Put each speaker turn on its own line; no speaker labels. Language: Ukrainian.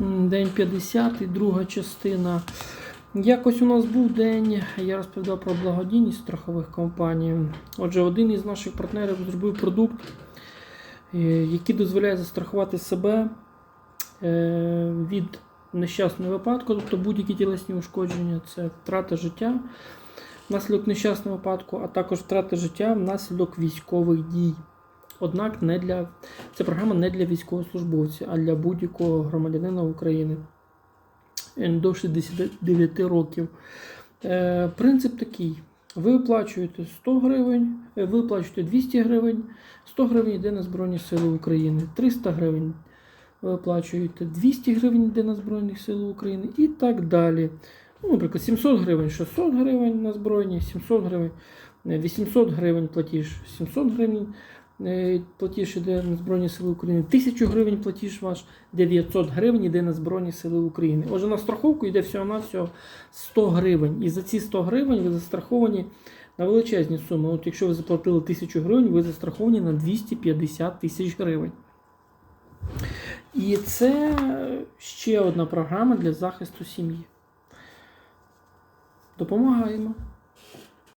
День 50, друга частина. Якось у нас був день, я розповідав про благодійність страхових компаній. Отже, один із наших партнерів зробив продукт, е, який дозволяє застрахувати себе е, від нещасного випадку, тобто будь-які тілесні ушкодження, це втрата життя внаслідок нещасного випадку, а також втрата життя внаслідок військових дій. Однак не для, ця програма не для військовослужбовців, а для будь-якого громадянина України е, до 69 років. Е, принцип такий: ви оплачуєте 100 гривень, е, ви оплачуєте 200 гривень, 100 гривень йде на Збройні Сили України, 300 гривень ви оплачуєте 200 гривень йде на Збройні Сили України і так далі. Ну, наприклад, 700 гривень, 600 гривень на збройні, 700 гривень, е, 800 гривень платіж, 700 гривень е, платіж іде на Збройні Сили України, 1000 гривень платіж ваш, 900 гривень йде на Збройні Сили України. Отже, на страховку йде всього-навсього 100 гривень. І за ці 100 гривень ви застраховані на величезні суми. От якщо ви заплатили 1000 гривень, ви застраховані на 250 тисяч гривень. І це ще одна програма для захисту сім'ї. Допомагаємо.